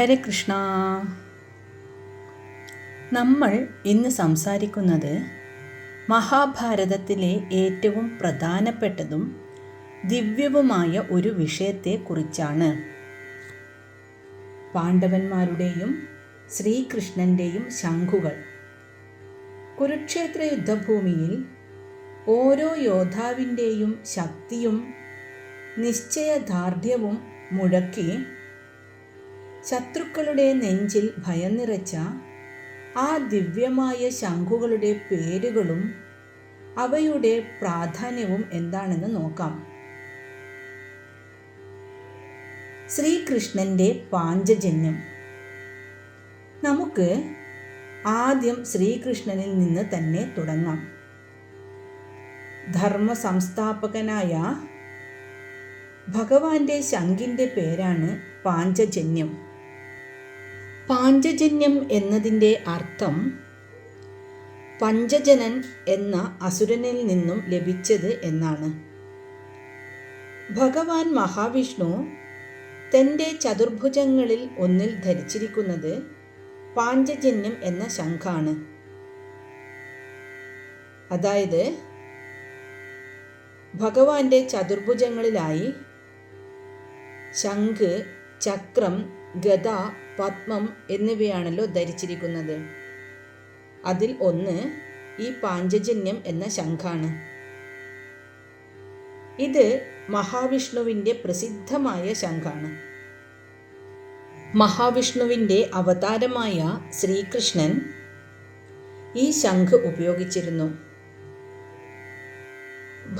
ഹരേ കൃഷ്ണ. നമ്മൾ ഇന്ന് സംസാരിക്കുന്നത് മഹാഭാരതത്തിലെ ഏറ്റവും പ്രധാനപ്പെട്ടതും ദിവ്യവുമായ ഒരു വിഷയത്തെക്കുറിച്ചാണ്. പാണ്ഡവന്മാരുടെയും ശ്രീകൃഷ്ണന്റെയും ശംഖുകൾ. കുരുക്ഷേത്ര യുദ്ധഭൂമിയിൽ ഓരോ യോദ്ധാവിന്റെയും ശക്തിയും നിശ്ചയദാർഢ്യവും മുഴക്കി ശത്രുക്കളുടെ നെഞ്ചിൽ ഭയം നിറച്ച ആ ദിവ്യമായ ശംഖുകളുടെ പേരുകളും അവയുടെ പ്രാധാന്യവും എന്താണെന്ന് നോക്കാം. ശ്രീകൃഷ്ണന്റെ പാഞ്ചജന്യം. നമുക്ക് ആദ്യം ശ്രീകൃഷ്ണനിൽ നിന്ന് തന്നെ തുടങ്ങാം. ധർമ്മ സംസ്ഥാപകനായ ഭഗവാന്റെ ശംഖിന്റെ പേരാണ് പാഞ്ചജന്യം. പാഞ്ചജന്യം എന്നതിന്റെ അർത്ഥം പഞ്ചജനൻ എന്ന അസുരനിൽ നിന്നും ലഭിച്ചത് എന്നാണ്. ഭഗവാൻ മഹാവിഷ്ണു തന്റെ ചതുർഭുജങ്ങളിൽ ഒന്നിൽ ധരിച്ചിരിക്കുന്നത് പാഞ്ചജന്യം എന്ന ശംഖാണ്. അതായത് ഭഗവാന്റെ ചതുർഭുജങ്ങളിലായി ശംഖ് ചക്രം ഗദ പത്മം എന്നിവയാണല്ലോ ധരിച്ചിരിക്കുന്നത്. അതിൽ ഒന്ന് ഈ പാഞ്ചജന്യം എന്ന ശംഖാണ്. ഇത് മഹാവിഷ്ണുവിന്റെ പ്രസിദ്ധമായ ശംഖാണ്. മഹാവിഷ്ണുവിന്റെ അവതാരമായ ശ്രീകൃഷ്ണൻ ഈ ശംഖ് ഉപയോഗിച്ചിരുന്നു.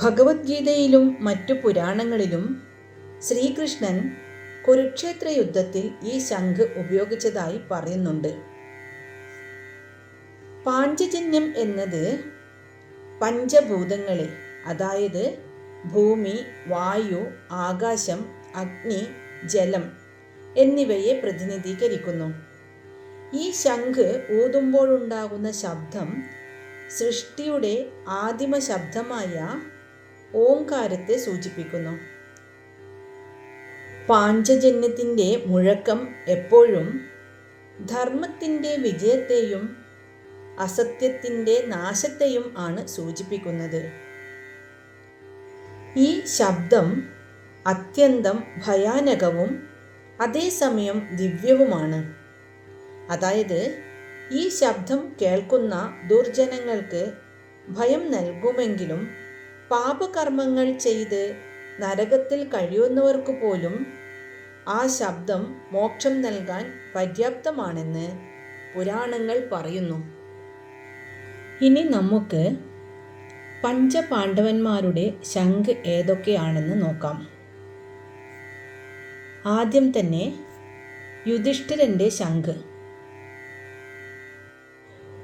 ഭഗവത്ഗീതയിലും മറ്റു പുരാണങ്ങളിലും ശ്രീകൃഷ്ണൻ കുരുക്ഷേത്ര യുദ്ധത്തിൽ ഈ ശംഖ് ഉപയോഗിച്ചതായി പറയുന്നുണ്ട്. പാഞ്ചജന്യം എന്നത് പഞ്ചഭൂതങ്ങളെ അതായത് ഭൂമി വായു ആകാശം അഗ്നി ജലം എന്നിവയെ പ്രതിനിധീകരിക്കുന്നു. ഈ ശംഖ് ഊതുമ്പോഴുണ്ടാകുന്ന ശബ്ദം സൃഷ്ടിയുടെ ആദിമ ശബ്ദമായ ഓംകാരത്തെ സൂചിപ്പിക്കുന്നു. പാഞ്ചജന്യത്തിന്റെ മുഴക്കം എപ്പോഴും ധർമ്മത്തിന്റെ വിജയത്തെയും അസത്യത്തിന്റെ നാശത്തെയും ആണ് സൂചിപ്പിക്കുന്നത്. ഈ ശബ്ദം അത്യന്തം ഭയാനകവും അതേസമയം ദിവ്യവുമാണ്. അതായത് ഈ ശബ്ദം കേൾക്കുന്ന ദുർജനങ്ങൾക്ക് ഭയം നൽകുമെങ്കിലും പാപകർമ്മങ്ങൾ ചെയ്ത് നരകത്തിൽ കഴിയുന്നവർക്ക് പോലും ആ ശബ്ദം മോക്ഷം നൽകാൻ പര്യാപ്തമാണെന്ന് പുരാണങ്ങൾ പറയുന്നു. ഇനി നമുക്ക് പഞ്ചപാണ്ഡവന്മാരുടെ ശംഖ് ഏതൊക്കെയാണെന്ന് നോക്കാം. ആദ്യം തന്നെ യുധിഷ്ഠിരന്റെ ശംഖ്.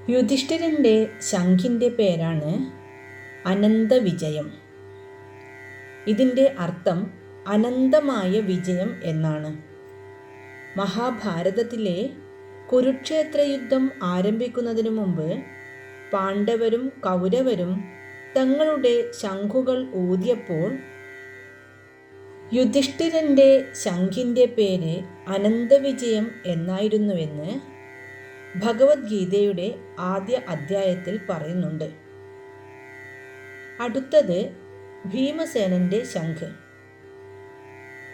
യുധിഷ്ഠിരന്റെ ശംഖിന്റെ പേരാണ് അനന്തവിജയം. ഇതിന്റെ അർത്ഥം അനന്തമായ വിജയം എന്നാണ്. മഹാഭാരതത്തിലെ കുരുക്ഷേത്ര യുദ്ധം ആരംഭിക്കുന്നതിനു മുമ്പ് പാണ്ഡവരും കൗരവരും തങ്ങളുടെ ശംഖുകൾ ഊതിയപ്പോൾ യുധിഷ്ഠിരന്റെ ശംഖിന്റെ പേര് അനന്തവിജയം എന്നായിരുന്നുവെന്ന് ഭഗവത്ഗീതയുടെ ആദ്യ അധ്യായത്തിൽ പറയുന്നുണ്ട്. അടുത്തത് ഭീമസേനന്റെ ശംഖ്.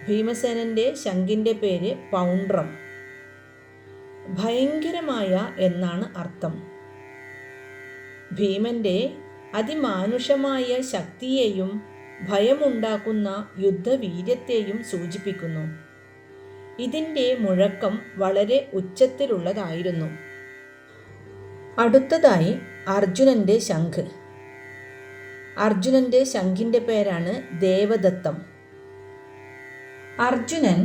ഭീമസേനന്റെ ശംഖിന്റെ പേര് പൗണ്ട്രം. ഭയങ്കരമായ എന്നാണ് അർത്ഥം. ഭീമന്റെ അതിമാനുഷമായ ശക്തിയെയും ഭയമുണ്ടാക്കുന്ന യുദ്ധവീര്യത്തെയും സൂചിപ്പിക്കുന്നു. ഇതിന്റെ മുഴക്കം വളരെ ഉച്ചത്തിലുള്ളതായിരുന്നു. അടുത്തതായി അർജുനന്റെ ശംഖ്. അർജുനന്റെ ശംഖിന്റെ പേരാണ് ദേവദത്തം. അർജുനൻ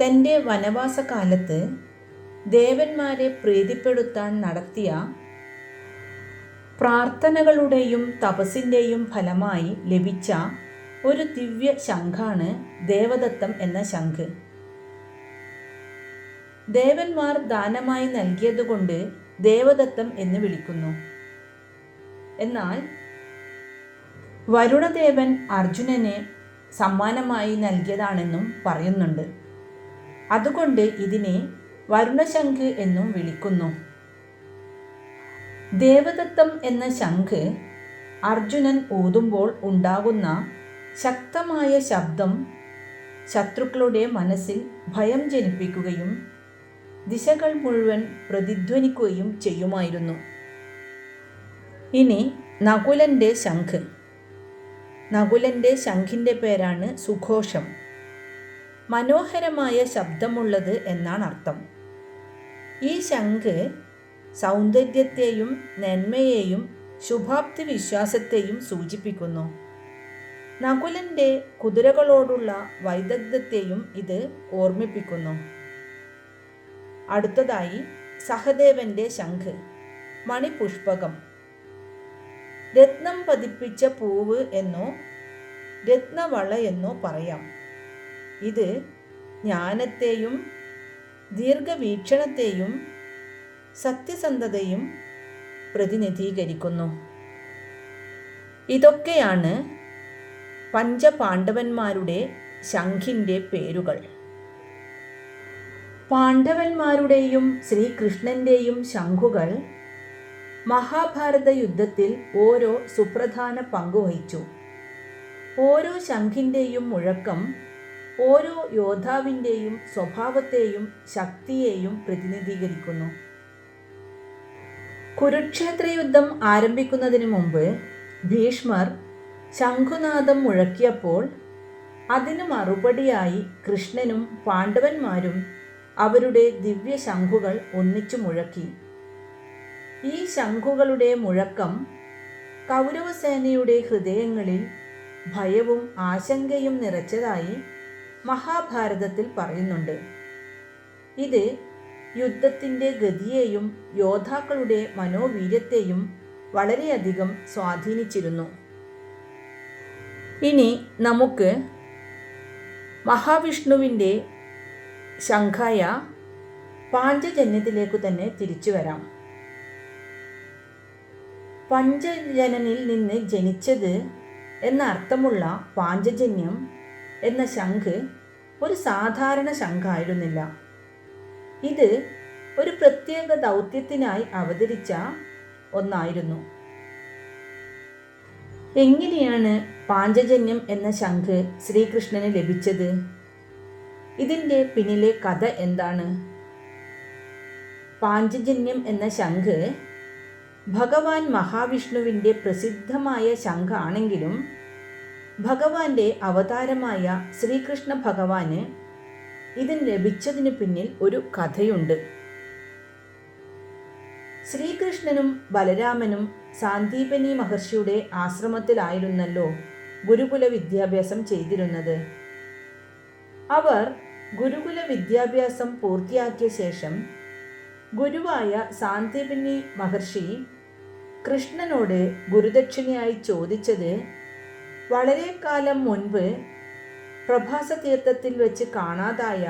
തന്റെ വനവാസകാലത്ത് ദേവന്മാരെ പ്രീതിപ്പെടുത്താൻ നടത്തിയ പ്രാർത്ഥനകളുടെയും തപസ്സിന്റെയും ഫലമായി ലഭിച്ച ഒരു ദിവ്യ ശംഖാണ് ദേവദത്തം എന്ന ശംഖ്. ദേവന്മാർ ദാനമായി നൽകിയതുകൊണ്ട് ദേവദത്തം എന്ന് വിളിക്കുന്നു. എന്നാൽ വരുണദേവൻ അർജുനന് സമ്മാനമായി നൽകിയതാണെന്നും പറയുന്നുണ്ട്. അതുകൊണ്ട് ഇതിനെ വരുണശംഖ് എന്നും വിളിക്കുന്നു. ദേവദത്തം എന്ന ശംഖ് അർജുനൻ ഊതുമ്പോൾ ഉണ്ടാകുന്ന ശക്തമായ ശബ്ദം ശത്രുക്കളുടെ മനസ്സിൽ ഭയം ജനിപ്പിക്കുകയും ദിശകൾ മുഴുവൻ പ്രതിധ്വനിക്കുകയും ചെയ്യുമായിരുന്നു. ഇനി നകുലന്റെ ശംഖ്. നകുലന്റെ ശംഖിന്റെ പേരാണ് സുഘോഷം. മനോഹരമായ ശബ്ദമുള്ളത് എന്നാണ് അർത്ഥം. ഈ ശംഖ് സൗന്ദര്യത്തെയും നന്മയെയും ശുഭാപ്തി വിശ്വാസത്തെയും സൂചിപ്പിക്കുന്നു. നകുലന്റെ കുതിരകളോടുള്ള വൈദഗ്ധ്യത്തെയും ഇത് ഓർമ്മിപ്പിക്കുന്നു. അടുത്തതായി സഹദേവന്റെ ശംഖ് മണിപുഷ്പകം. രത്നം പതിപ്പിച്ച പൂവ് എന്നോ രത്നവള എന്നോ പറയാം. ഇത് ജ്ഞാനത്തെയും ദീർഘവീക്ഷണത്തെയും സത്യസന്ധതയും പ്രതിനിധീകരിക്കുന്നു. ഇതൊക്കെയാണ് പഞ്ചപാണ്ഡവന്മാരുടെ ശംഖിന്റെ പേരുകൾ. പാണ്ഡവന്മാരുടെയും ശ്രീകൃഷ്ണന്റെയും ശംഖുകൾ മഹാഭാരത യുദ്ധത്തിൽ ഓരോ സുപ്രധാന പങ്കുവഹിച്ചു ഓരോ ശംഖിന്റെയും മുഴക്കം ഓരോ യോദ്ധാവിന്റെയും സ്വഭാവത്തെയും ശക്തിയെയും പ്രതിനിധീകരിക്കുന്നു. കുരുക്ഷേത്ര യുദ്ധം ആരംഭിക്കുന്നതിന് മുമ്പ് ഭീഷ്മർ ശംഖുനാഥം മുഴക്കിയപ്പോൾ അതിന് മറുപടിയായി കൃഷ്ണനും പാണ്ഡവന്മാരും അവരുടെ ദിവ്യ ശംഖുകൾ ഒന്നിച്ചു മുഴക്കി. ഈ ശംഖുകളുടെ മുഴക്കം കൗരവസേനയുടെ ഹൃദയങ്ങളിൽ ഭയവും ആശങ്കയും നിറച്ചതായി മഹാഭാരതത്തിൽ പറയുന്നുണ്ട്. ഇത് യുദ്ധത്തിന്റെ ഗതിയെയും യോദ്ധാക്കളുടെ മനോവീര്യത്തെയും വളരെയധികം സ്വാധീനിച്ചിരുന്നു. ഇനി നമുക്ക് മഹാവിഷ്ണുവിന്റെ ശംഖായ പാഞ്ചജന്യത്തിലേക്ക് തന്നെ തിരിച്ചു വരാം. പഞ്ചജനനിൽ നിന്ന് ജനിച്ചത് എന്ന അർത്ഥമുള്ള പാഞ്ചജന്യം എന്ന ശംഖ് ഒരു സാധാരണ ശംഖായിരുന്നില്ല. ഇത് ഒരു പ്രത്യേക ദൗത്യത്തിനായി അവതരിച്ച ഒന്നായിരുന്നു. എങ്ങനെയാണ് പാഞ്ചജന്യം എന്ന ശംഖ് ശ്രീകൃഷ്ണന് ലഭിച്ചത്? ഇതിന്റെ പിന്നിലെ കഥ എന്താണ്? പാഞ്ചജന്യം എന്ന ശംഖ് ഭഗവാൻ മഹാവിഷ്ണുവിന്റെ പ്രസിദ്ധമായ ശംഖാണെങ്കിലും ഭഗവാന്റെ അവതാരമായ ശ്രീകൃഷ്ണ ഭഗവാന് ഇതിന് ലഭിച്ചതിന് പിന്നിൽ ഒരു കഥയുണ്ട്. ശ്രീകൃഷ്ണനും ബലരാമനും സാന്ദീപനി മഹർഷിയുടെ ആശ്രമത്തിലായിരുന്നല്ലോ ഗുരുകുല വിദ്യാഭ്യാസം ചെയ്തിരുന്നത്. അവർ ഗുരുകുല വിദ്യാഭ്യാസം പൂർത്തിയാക്കിയ ശേഷം ഗുരുവായ സാന്ദീപനി മഹർഷി കൃഷ്ണനോട് ഗുരുദക്ഷിണയായി ചോദിച്ചത് വളരെ കാലം മുൻപ് പ്രഭാസ തീർത്ഥത്തിൽ വെച്ച് കാണാതായ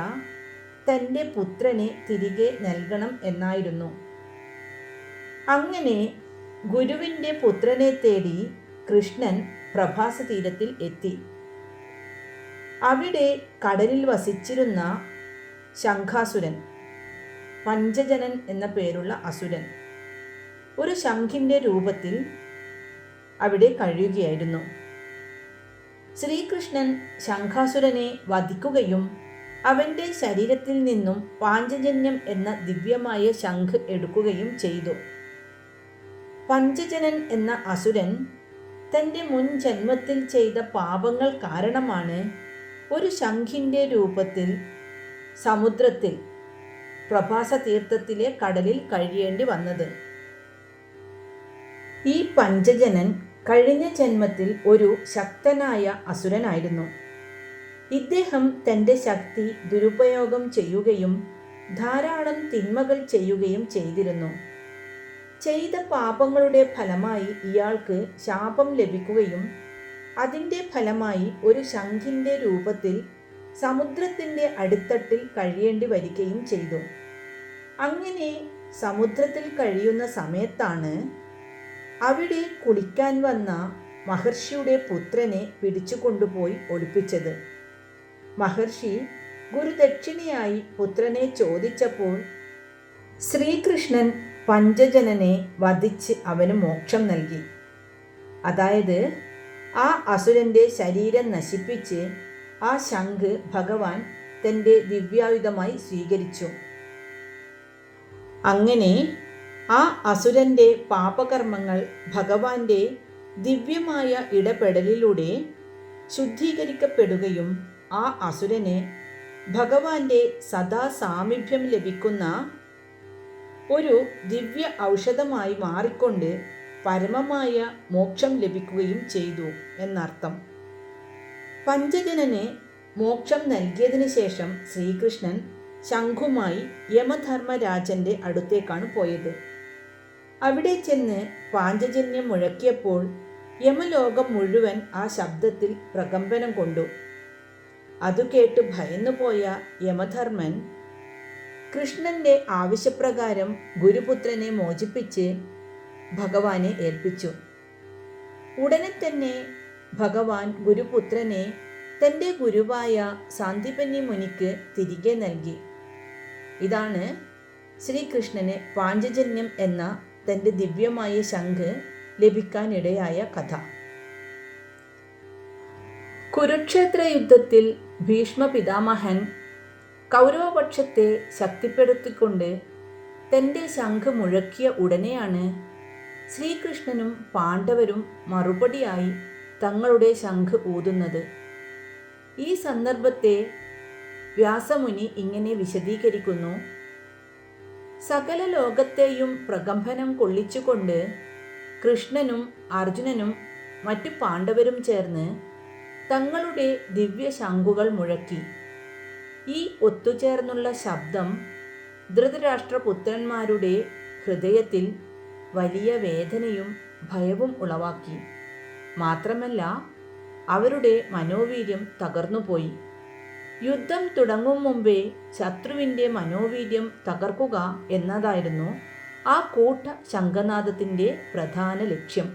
തന്റെ പുത്രനെ തിരികെ നൽകണം എന്നായിരുന്നു. അങ്ങനെ ഗുരുവിന്റെ പുത്രനെ തേടി കൃഷ്ണൻ പ്രഭാസ തീരത്തിൽ എത്തി. അവിടെ കടലിൽ വസിച്ചിരുന്ന ശംഖാസുരൻ പഞ്ചജനൻ എന്ന പേരുള്ള അസുരൻ. ഒരു ശംഖിന്റെ രൂപത്തിൽ അവിടെ കഴിയുകയായിരുന്നു. ശ്രീകൃഷ്ണൻ ശംഖാസുരനെ വധിക്കുകയും അവന്റെ ശരീരത്തിൽ നിന്നും പാഞ്ചജന്യം എന്ന ദിവ്യമായ ശംഖ് എടുക്കുകയും ചെയ്തു. പഞ്ചജനൻ എന്ന അസുരൻ തന്റെ മുൻ ജന്മത്തിൽ ചെയ്ത പാപങ്ങൾ കാരണമാണ് ഒരു ശംഖിന്റെ രൂപത്തിൽ സമുദ്രത്തിൽ പ്രഭാസ തീർത്ഥത്തിലെ കടലിൽ കഴിയേണ്ടി വന്നത്. ഈ പഞ്ചജനൻ കഴിഞ്ഞ ജന്മത്തിൽ ഒരു ശക്തനായ അസുരനായിരുന്നു. ഇദ്ദേഹം തന്റെ ശക്തി ദുരുപയോഗം ചെയ്യുകയും ധാരാളം തിന്മകൾ ചെയ്യുകയും ചെയ്തിരുന്നു. ചെയ്ത പാപങ്ങളുടെ ഫലമായി ഇയാൾക്ക് ശാപം ലഭിക്കുകയും അതിന്റെ ഫലമായി ഒരു ശംഖിന്റെ രൂപത്തിൽ സമുദ്രത്തിന്റെ അടിത്തട്ടിൽ കഴിയേണ്ടി വരികയും ചെയ്തു. അങ്ങനെ സമുദ്രത്തിൽ കഴിയുന്ന സമയത്താണ് അവിടെ കുളിക്കാൻ വന്ന മഹർഷിയുടെ പുത്രനെ പിടിച്ചു കൊണ്ടുപോയി ഒളിപ്പിച്ചത്. മഹർഷി ഗുരുദക്ഷിണയായി പുത്രനെ ചോദിച്ചപ്പോൾ ശ്രീകൃഷ്ണൻ പഞ്ചജനനെ വധിച്ച് അവന് മോക്ഷം നൽകി. അതായത് ആ അസുരന്റെ ശരീരം നശിപ്പിച്ച് ആ ശംഖ് ഭഗവാൻ തന്റെ ദിവ്യായുധമായി സ്വീകരിച്ചു. അങ്ങനെ ആ അസുരന്റെ പാപകർമ്മങ്ങൾ ഭഗവാന്റെ ദിവ്യമായ ഇടപെടലിലൂടെ ശുദ്ധീകരിക്കപ്പെടുകയും ആ അസുരന് ഭഗവാന്റെ സദാ സാമീപ്യം ലഭിക്കുന്ന ഒരു ദിവ്യ ഔഷധമായി മാറിക്കൊണ്ട് പരമമായ മോക്ഷം ലഭിക്കുകയും ചെയ്തു എന്നർത്ഥം. പഞ്ചജനന് മോക്ഷം നൽകിയതിനു ശേഷം ശ്രീകൃഷ്ണൻ ശംഖുമായി യമധർമ്മരാജന്റെ അടുത്തേക്കാണ് പോയത്. അവിടെ ചെന്ന് പാഞ്ചജന്യം മുഴക്കിയപ്പോൾ യമലോകം മുഴുവൻ ആ ശബ്ദത്തിൽ പ്രകമ്പനം കൊണ്ടു. അതു കേട്ട് ഭയന്നുപോയ യമധർമ്മൻ കൃഷ്ണന്റെ ആവശ്യപ്രകാരം ഗുരുപുത്രനെ മോചിപ്പിച്ച് ഭഗവാനെ ഏൽപ്പിച്ചു. ഉടനെ തന്നെ ഭഗവാൻ ഗുരുപുത്രനെ തന്റെ ഗുരുവായ സാന്തിപന്യ മുനിക്ക് തിരികെ നൽകി. ഇതാണ് ശ്രീകൃഷ്ണന് പാഞ്ചജന്യം എന്ന തന്റെ ദിവ്യമായ ശംഖ് ലഭിക്കാനിടയായ കഥ. കുരുക്ഷേത്ര യുദ്ധത്തിൽ ഭീഷ്മ പിതാമഹൻ കൗരവപക്ഷത്തെ ശക്തിപ്പെടുത്തിക്കൊണ്ട് തന്റെ ശംഖ് മുഴക്കിയ ഉടനെയാണ് ശ്രീകൃഷ്ണനും പാണ്ഡവരും മറുപടിയായി തങ്ങളുടെ ശംഖ് ഊതുന്നത്. ഈ സന്ദർഭത്തെ വ്യാസമുനി ഇങ്ങനെ വിശദീകരിക്കുന്നു. സകല ലോകത്തെയും പ്രകമ്പനം കൊള്ളിച്ചുകൊണ്ട് കൃഷ്ണനും അർജുനനും മറ്റു പാണ്ഡവരും ചേർന്ന് തങ്ങളുടെ ദിവ്യ ശംഖുകൾ മുഴക്കി. ഈ ഒത്തുചേർന്നുള്ള ശബ്ദം ധൃതരാഷ്ട്രപുത്രന്മാരുടെ ഹൃദയത്തിൽ വലിയ വേദനയും ഭയവും ഉളവാക്കി. മാത്രമല്ല അവരുടെ മനോവീര്യം തകർന്നുപോയി. യുദ്ധം തുടങ്ങും മുമ്പേ ശത്രുവിന്റെ മനോവീര്യം തകർക്കുക എന്നതായിരുന്നു ആ കൂട്ട ശംഖനാഥത്തിന്റെ പ്രധാന ലക്ഷ്യം.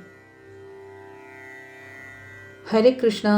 ഹരേ കൃഷ്ണ.